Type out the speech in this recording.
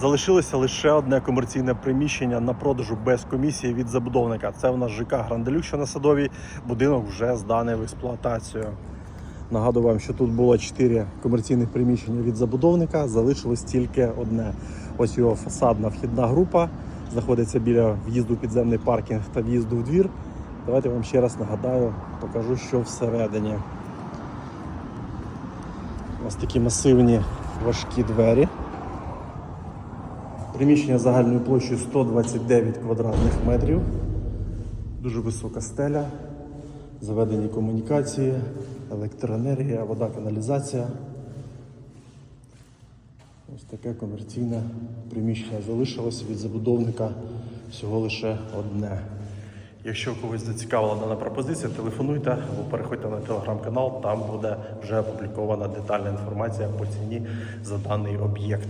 Залишилося лише одне комерційне приміщення на продажу без комісії від забудовника. Це у нас ЖК Гранделюк, що на садовій. Будинок вже зданий в експлуатацію. Нагадую вам, що тут було 4 комерційних приміщення від забудовника, залишилось тільки одне. Ось його фасадна вхідна група. Знаходиться біля в'їзду в підземний паркінг та в'їзду в двір. Давайте вам ще раз нагадаю, покажу, що всередині. Ось такі масивні важкі двері. Приміщення загальною площею 129 квадратних метрів. Дуже висока стеля, заведені комунікації, електроенергія, вода, каналізація. Ось таке комерційне приміщення залишилося від забудовника всього лише одне. Якщо когось зацікавила дана пропозиція, телефонуйте або переходьте на телеграм-канал, там буде вже опублікована детальна інформація по ціні за даний об'єкт.